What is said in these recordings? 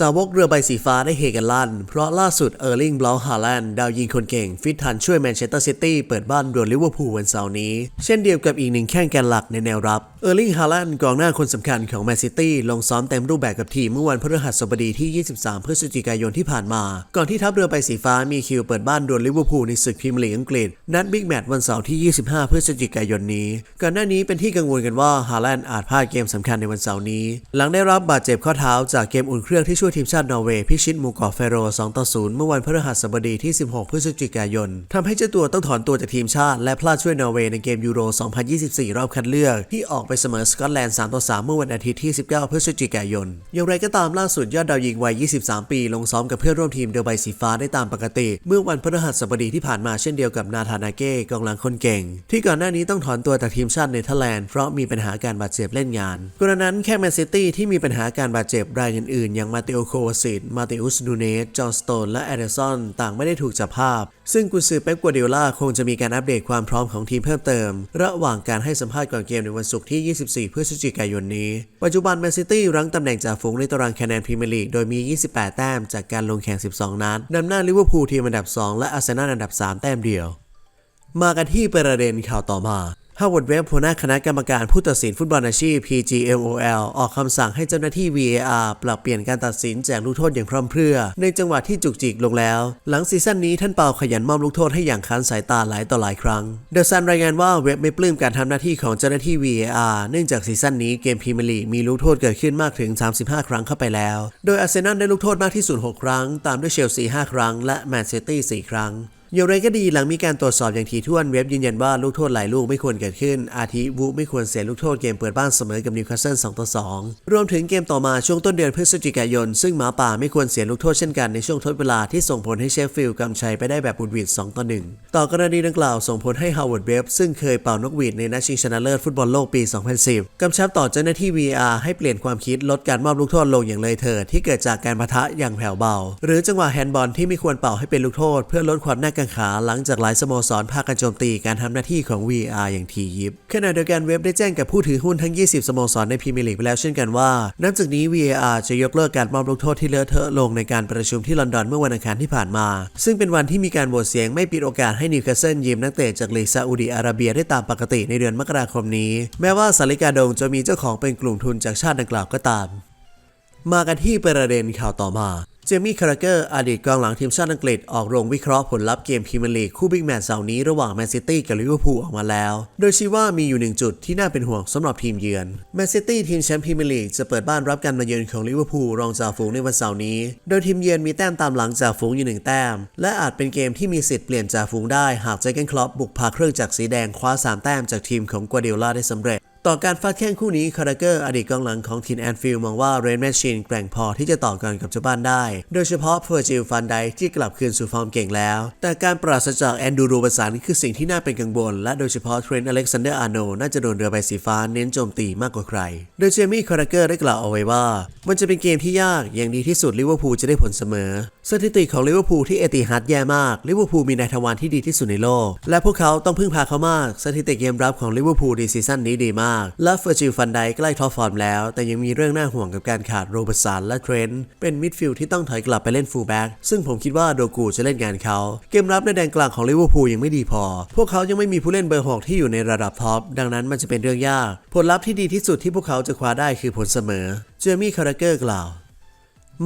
สาวกเรือใบสีฟ้าได้เฮกันลั่น เพราะล่าสุดเออร์ลิงบลาวฮาแลนด์ดาวยิงคนเก่ง ฟิตทันช่วยแมนเชสเตอร์ซิตี้เปิดบ้านดวลลิเวอร์พูลวันเสาร์นี้ เช่นเดียวกับอีกหนึ่งแข้งแกนหลักในแนวรับ เออร์ลิงฮาแลนด์กองหน้าคนสำคัญของแมนซิตี้ลงซ้อมเต็มรูปแบบกับทีมเมื่อวันพฤหัสบดีที่ 23 พฤศจิกายนที่ผ่านมา ก่อนที่ทัพเรือใบสีฟ้ามีคิวเปิดบ้านดวลลิเวอร์พูลในศึกพรีเมียร์ลีกอังกฤษนัดบิ๊กแมตช์วันเสาร์ที่ 25 พฤศจิกายนนี้ ก่อนหน้านี้เป็นที่กังวลกันว่าฮาแลนด์อาจพลาดเกมสำคัญในวันเสาร์นี้ หลังได้รับบาดเจ็บข้อเท้าจากเกมอุ่นเครื่องที่ช่วยทีมชาตินอร์เวย์พิชิตหมู่เกาะเฟโร2ต่อ0เมื่อวันพฤหัสบดีที่ 16 พฤศจิกายนทำให้เจ้าตัวต้องถอนตัวจากทีมชาติ และพลาดช่วยนอร์เวย์ในเกมยูโร 2024 รอบคัดเลือก ที่ออกไปเสมอสกอตแลนด์3ต่อ3เมื่อวันอาทิตย์ที่ 19 พฤศจิกายน อย่างไรก็ตามล่าสุดยอดดาวยิงวัย 23 ปี ลงซ้อมกับเพื่อนร่วมทีมเดลใบสีฟ้าได้ตามปกติ เมื่อวันพฤหัสบดีที่ผ่านมาเช่นเดียวกับนาธานาเก้กองหลังคนเก่ง ที่ก่อนหน้านี้ต้องถอนตัวจากทีมชาติเนเธอร์แลนด์เพราะมีปัญหาการบาดเจ็บเล่นงานกรณีนั้นแค่แมนซิตี้ที่มีปัญหาการบาดเจ็บรายอื่นๆอย่างมาตโอโควาซิตมาเตอุสนูเนสจอห์นสโตน และแอเดรซอนต่างไม่ได้ถูกจับภาพ ซึ่งกุนซือเป๊ปกัวเดโอล่าคงจะมีการอัปเดตความพร้อมของทีมเพิ่มเติม ระหว่างการให้สัมภาษณ์ก่อนเกมในวันศุกร์ที่ 24 พฤศจิกายนนี้ ปัจจุบันแมนซิตี้รั้งตำแหน่งจ่าฝูงในตารางคะแนนพรีเมียร์ลีกโดยมี 28 แต้มจากการลงแข่ง 12 นัดนำหน้าลิเวอร์พูลทีมอันดับ 2 และอาร์เซนอลอันดับ 3 แต้มเดียว มากันที่ประเด็นข่าวต่อมา ฮาวเวิร์ดเว็บหัวหน้าคณะกรรมการผู้ตัดสินฟุตบอลอาชีพ PGMOL ออกคำสั่งให้เจ้าหน้าที่ VAR ปรับเปลี่ยนการตัดสินแจกลูกโทษอย่างพร้อมเพรื่อ ในจังหวะที่จุกจิกลงแล้ว หลังซีซั่นนี้ท่านเปาขยันมอบลูกโทษให้อย่างคันสายตาหลายต่อหลายครั้ง เดอะซันรายงานว่าเว็บไม่ปลื้มการทำหน้าที่ของเจ้าหน้าที่ VAR เนื่องจากซีซั่นนี้เกมพรีเมียร์ลีกมีลูกโทษเกิดขึ้นมากถึง 35 ครั้งเข้าไปแล้ว โดยอาร์เซนอลได้ลูกโทษมากที่สุด6ครั้ง ตามด้วยเชลซี5ครั้ง และแมนซิตี้4ครั้ง อย่างไรก็ดีหลังมีการตรวจสอบอย่างถี่ถ้วนเว็บยืนยันว่าลูกโทษหลายลูกไม่ควรเกิดขึ้น อาทิวูไม่ควรเสียลูกโทษเกมเปิดบ้านเสมอกับนิวคาสเซิล2ต่อ2รวมถึงเกมต่อมาช่วงต้นเดือนพฤศจิกายน ซึ่งหมาป่าไม่ควรเสียลูกโทษเช่นกันในช่วงทดเวลาที่ส่งผลให้เชฟฟิลด์กำชัยไปได้แบบบุดหวิด2ต่อ1ต่อกรณีดังกล่าวส่งผลให้ฮาวเวิร์ดเว็บซึ่งเคยเป่านกหวีดในนัดชิงชนะเลิศฟุตบอลโลกปี 2010กำชับต่อเจ้าหน้าที่ VR ให้เปลี่ยนความคิดลดการมอบลูกโทษลงอย่างเลยเถิดที่เกิดจากการปะทะอย่างแผ่วเบา หรือจังหวะแฮนด์บอลที่ไม่ควรเป่าให้เป็นลูกโทษเพื่อลดความน่ากังขาหลังจากหลายสโมสรพากันโจมตีการทำหน้าที่ของ VR อย่างทียิบขณะเดียวกันเว็บได้แจ้งกับผู้ถือหุ้นทั้ง 20 สโมสรในพรีเมียร์ลีกไปแล้วเช่นกันว่านับจากนี้ VAR จะยกเลิกการมอบลูกโทษที่เลอะเทอะลงในการประชุมที่ลอนดอนเมื่อวันอังคารที่ผ่านมา ซึ่งเป็นวันที่มีการโหวตเสียงไม่ปิดโอกาสให้นิวคาสเซิลยืมนักเตะจากลีกซาอุดีอาระเบียได้ตามปกติในเดือนมกราคมนี้ แม้ว่าสาริกาดงจะมีเจ้าของเป็นกลุ่มทุนจากชาติดังกล่าวก็ตาม มากันที่ประเด็นข่าวต่อมา เจมี่คาราเกอร์อดีตกองหลังทีมชาติอังกฤษออกโรงวิเคราะห์ผลลัพธ์เกมพรีเมียร์ลีกคู่บิ๊กแมตช์เสาร์นี้ระหว่างแมนซิตี้กับลิเวอร์พูลออกมาแล้ว โดยชี้ว่ามีอยู่หนึ่งจุดที่น่าเป็นห่วงสำหรับทีมเยือนแมนซิตี้ทีมแชมป์พรีเมียร์ลีกจะเปิดบ้านรับการมาเยือนของลิเวอร์พูลรองจ่าฝูงในวันเสาร์นี้ โดยทีมเยือนมีแต้มตามหลังจ่าฝูงอยู่หนึ่งแต้ม และอาจเป็นเกมที่มีสิทธิ์เปลี่ยนจ่าฝูงได้หากเจเกนคลอปบุกพาเครื่องจักรสีแดงคว้าสามแต้มจากทีมของกัวเดโอลาได้สำเร็จ ต่อการฟาดแข่งคู่นี้คาราเกอร์อดีตกองหลังของทีมแอนฟิลด์มองว่าเรนแมชชินแกร่งพอที่จะต่อกรกับเจ้าบ้านได้ โดยเฉพาะเฟอร์จิลฟันไดที่กลับคืนสู่ฟอร์มเก่งแล้ว แต่การปราศจากแอนดูโรบสันคือสิ่งที่น่าเป็นกังวลและโดยเฉพาะเทรนต์อเล็กซานเดอร์อาร์โนน่าจะโดนเรือใบสีฟ้าเน้นโจมตีมากกว่าใคร โดยเจมี่คาราเกอร์ได้กล่าวเอาไว้ว่า มันจะเป็นเกมที่ยากอย่างดีที่สุดลิเวอร์พูลจะได้ผลเสมอ สถิติของลิเวอร์พูลที่เอติฮัดแย่มาก ลิเวอร์พูลมีนายทวารที่ดีที่สุดในโลก และพวกเขาต้องพึ่งพาเขามาก สถิติเกมรับของลิเวอร์พูลในซีซั่นนี้ดีมาก และเฟอร์จิลฟันไดใกล้ท็อปฟอร์มแล้ว แต่ยังมีเรื่องน่าห่วงกับการขาดโรเบร์สันและเทรนต์ เป็นมิดฟิลด์ที่ต้องถอยกลับไปเล่นฟูลแบ็กซึ่งผมคิดว่าโดกูจะเล่นงานเขา เกมรับในแดนกลางของลิเวอร์พูลยังไม่ดีพอ พวกเขายังไม่มีผู้เล่นเบอร์หกที่อยู่ในระดับท็อป ดังนั้นมันจะเป็นเรื่องยาก ผลลัพธ์ที่ดีที่สุดที่พวกเขาจะคว้าได้คือผลเสมอ เจมี่คาราเกอร์กล่าว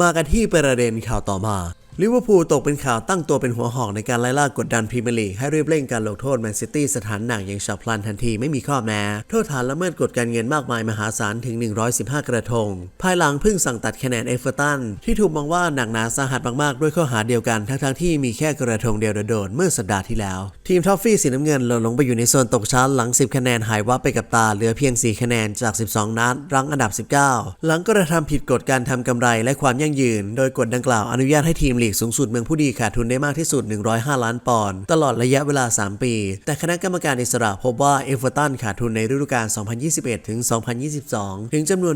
มากันที่ประเด็นข่าวต่อมา ลิเวอร์พูลตกเป็นข่าวตั้งตัวเป็นหัวหอกในการไล่ล่ากดดันพรีเมียร์ลีกให้รีบเร่งการลงโทษแมนซิตี้สถานหนักอย่างฉับพลันทันทีไม่มีข้อแม้ โทษฐานละเมิดกฎการเงินมากมายมหาศาลถึง 115 กระทง ภายหลังเพิ่งสั่งตัดคะแนนเอเวอร์ตัน ที่ถูกมองว่าหนักหนาสาหัสมากๆ ด้วยข้อหาเดียวกันทั้งๆที่มีแค่กระทงเดียวโดดเมื่อสัปดาห์ที่แล้ว ทีมทอฟฟี่สีน้ำเงินหล่นลงไปอยู่ในโซนตกชั้นหลัง 10 คะแนนหายวับไปกับตาเหลือเพียง 4 คะแนนจาก 12 นัดรั้งอันดับ 19 หลังกระทำผิดกฎการทำกำไรและความยั่งยืน โดยกฎดังกล่าวอนุญาตให้ทีมลีกกสูงสุดเมืองผู้ดีขาดทุนได้มากที่สุด 105 ล้านปอนด์ตลอดระยะเวลา 3 ปี แต่คณะกรรมการอิสระพบว่าเอเวอร์ตันขาดทุนในฤดูกาล 2021 ถึง 2022 ถึงจำนวน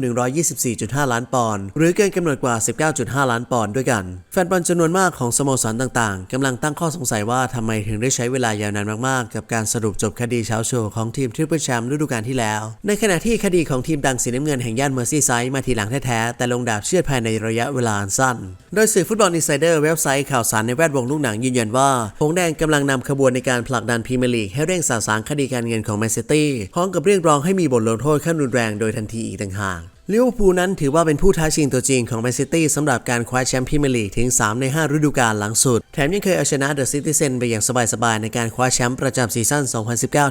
124.5 ล้านปอนด์หรือเกินกำหนดกว่า 19.5 ล้านปอนด์ด้วยกัน แฟนบอลจำนวนมากของสโมสรต่างๆกำลังตั้งข้อสงสัยว่าทำไมถึงได้ใช้เวลายาวนานมากๆ กับการสรุปจบคดีเช้าโชว์ของทีมทริปเปิลแชมป์ฤดูกาลที่แล้ว ในขณะที่คดีของทีมดังสีน้ำเงินแห่งย่านเมอร์ซีไซด์มาทีหลังแท้ๆแต่ลงดาบเชือดภายในระยะเวลาอันสั้น โดยสื่อฟุตบอลอินไซเดอร์เว็บไซต์ข่าวสารในแวดวงลูกหนังยืนยันว่าหงแดงกำลังนำขบวนในการผลักดันพรีเมียร์ลีกให้เร่งสาสางคดีการเงินของแมนซิตี้พร้อมกับเรียกร้องให้มีบทลงโทษขั้นรุนแรงโดยทันทีอีกต่างหาก ลิเวอร์พูลนั้นถือว่าเป็นผู้ท้าชิงตัวจริงของแมนซิตี้สำหรับการคว้าแชมป์พรีเมียร์ลีกถึง 3 ใน 5 ฤดูกาลหลังสุด แถมยังเคยเอาชนะเดอะซิตี้เซนไปอย่างสบายๆ ในการคว้าแชมป์ประจำซีซั่น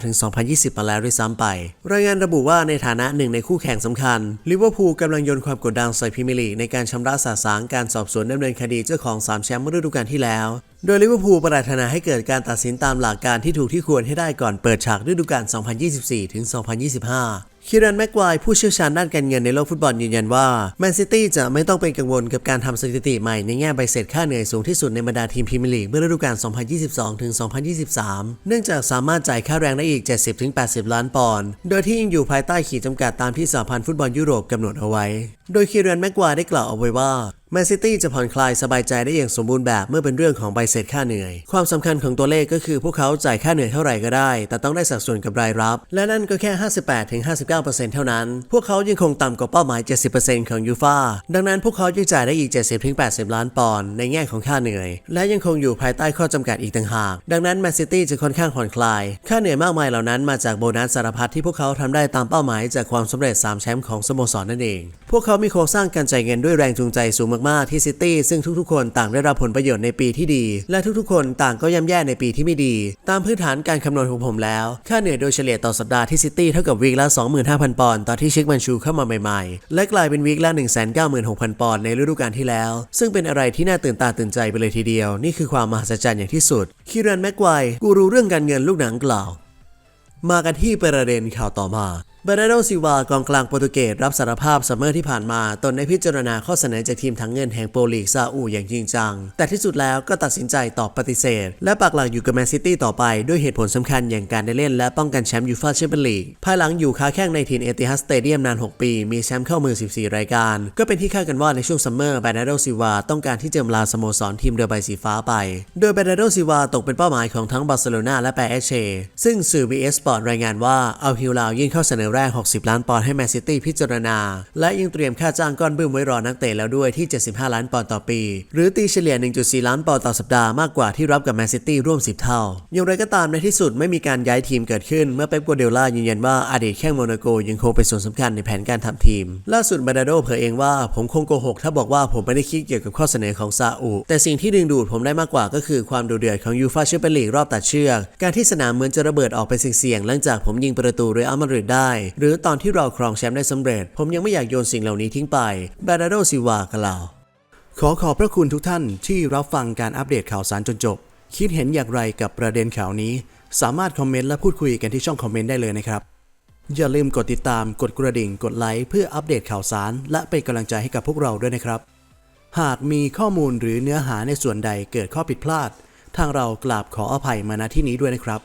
2019-2020 มาแล้วด้วยซ้ำไป รายงานระบุว่าในฐานะหนึ่งในคู่แข่งสำคัญลิเวอร์พูลกำลังโยนความกดดันใส่พรีเมียร์ลีกในการชำระสาสางการสอบสวนดำเนินคดีเจ้าของ 3 แชมป์เมื่อฤดูกาลที่แล้ว โดยลิเวอร์พูลปรารถนาให้เกิดการตัดสินตามหลักการที่ถูกที่ควรให้ได้ก่อนเปิดฉากฤดูกาล 2024-2025 คิรันแม็กควผู้เชี่ยวชาญด้านการเงินในโลกฟุตบอลยืนยันว่าแมนซิตี้จะไม่ต้องเป็นกังวลกับการทำสถิติใหม่ในแง่ใบเสร็จค่าเหนื่อยสูงที่สุดในบรรดาทีมพรีเมียร์ลีกเมื่อฤดูกาล 2022-2023 เนื่องจากสามารถจ่ายค่าแรงได้อีก 70-80 ล้านปอนด์ โดยที่ยังอยู่ภายใต้ขีดจำกัดตามที่สหพันธ์ฟุตบอลยุโรปกำหนดเอาไว้ โดยคิรันแม็กควได้กล่าวเอาไว้ว่า แมนซิตี้จะผ่อนคลายสบายใจได้อย่างสมบูรณ์แบบเมื่อเป็นเรื่องของใบเสร็จค่าเหนื่อย ความสำคัญของตัวเลขก็คือพวกเขาจ่ายค่าเหนื่อยเท่าไหร่ก็ได้ แต่ต้องได้สัดส่วนกับรายรับ และนั่นก็แค่ 58-59%เท่านั้น พวกเขายังคงต่ำกว่าเป้าหมาย 70%ของยูฟาดังนั้นพวกเขายังจ่ายได้อีก 70-80 ล้านปอนด์ในแง่ของค่าเหนื่อย และยังคงอยู่ภายใต้ข้อจำกัดอีกต่างหาก ดังนั้นแมนซิตี้จะค่อนข้างผ่อนคลาย ค่าเหนื่อยมากมายเหล่านั้นมาจากโบนัสสารพัดที่พวกเขาทำได้ตามเป้าหมายจากความสำเร็จสามแชมป์ของสโมสรนั่นเอง พวกเขามีโครงสร้างการจ่ายเงินด้วยแรงจูงใจสูงมากๆที่ซิตี้ซึ่งทุกๆ คนต่างได้รับผลประโยชน์ในปีที่ดี และทุกๆ คนต่างก็ย่ำแย่ในปีที่ไม่ดี ตามพื้นฐานการคำนวณของผมแล้ว ค่าเหนื่อยโดยเฉลี่ยต่อสัปดาห์ที่ซิตี้เท่ากับวีคละ 25,000 ปอนด์ตอนที่เช็คบัญชูเข้ามาใหม่ๆ และกลายเป็นวีคละ 196,000 ปอนด์ในฤดูกาลที่แล้ว ซึ่งเป็นอะไรที่น่าตื่นตาตื่นใจไปเลยทีเดียว นี่คือความมหัศจรรย์อย่างที่สุดคิรันแม็กไกวกูรู้เรื่องการเงินลูกหนังกล่าว มากันที่ประเด็นข่าวต่อมา เบรโดซิวากองกลางโปรตุเกสรับสารภาพซัมเมอร์ที่ผ่านมา ตนได้พิจารณาข้อเสนอจากทีมทั้งเงินแห่งโปรลีกซาอุอย่างจริงจัง แต่ที่สุดแล้วก็ตัดสินใจตอบปฏิเสธ และปักหลักอยู่กับแมนซิตี้ต่อไปด้วยเหตุผลสำคัญอย่างการได้เล่นและป้องกันแชมป์ยูฟ่าแชมเปี้ยนลีกภายหลังอยู่ค้าแข่งในทีมเอติฮัดสเตเดียมนาน 6 ปี มีแชมป์เข้ามือ 14 รายการ ก็เป็นที่คาดกันว่าในช่วงซัมเมอร์เบรโดซิวาต้องการที่จะลาสโมสรทีมเรือใบสีฟ้าไป โดยเบรโดซิวาตกเป็นเป้าหมายของทั้งบาร์เซโลนาและแปเอเชซึ่งสื่อ BS Sport รายงานว่าเอาฮิลลาวยื่นข้อเสนอแรก 60 ล้านปอนด์ให้แมนซิตี้พิจารณา และยังเตรียมค่าจ้างก้อนบึ้มไว้รอนักเตะแล้วด้วยที่ 75 ล้านปอนด์ต่อปี หรือตีเฉลี่ย 1.4 ล้านปอนด์ต่อสัปดาห์มากกว่าที่รับกับแมนซิตี้ร่วม 10 เท่า อย่างไรก็ตามในที่สุดไม่มีการย้ายทีมเกิดขึ้นเมื่อเป๊ปกัวเดล่ายืนยันว่าอดีตแข้งโมนาโกยังคงเป็นส่วนสำคัญในแผนการทำทีม ล่าสุดบาดาโดเผยเองว่าผมคงโกหกถ้าบอกว่าผมไม่ได้คิดเกี่ยวกับข้อเสนอของซาอุ แต่สิ่งที่ดึงดูดผมได้มากกว่าก็คือความดุเดือดของยูฟาแชมเปี้ยนลีกรอบตัดเชือก การที่สนามเหมือนจะระเบิดออกไปเสี่ยงๆหลังจากผมยิงประตูเรอัลมาดริดได้หรือตอนที่เราครองแชมป์ได้สำเร็จ ผมยังไม่อยากโยนสิ่งเหล่านี้ทิ้งไปบาดาโดซิวากล่าวขอขอบพระคุณทุกท่านที่รับฟังการอัปเดตข่าวสารจนจบ คิดเห็นอย่างไรกับประเด็นข่าวนี้ สามารถคอมเมนต์และพูดคุยกันที่ช่องคอมเมนต์ได้เลยนะครับ อย่าลืมกดติดตามกดกระดิ่งกดไลค์เพื่ออัปเดตข่าวสาร และเป็นกำลังใจให้กับพวกเราด้วยนะครับ หากมีข้อมูลหรือเนื้อหาในส่วนใดเกิดข้อผิดพลาด ทางเรากราบขออภัยมาณที่นี้ด้วยนะครับ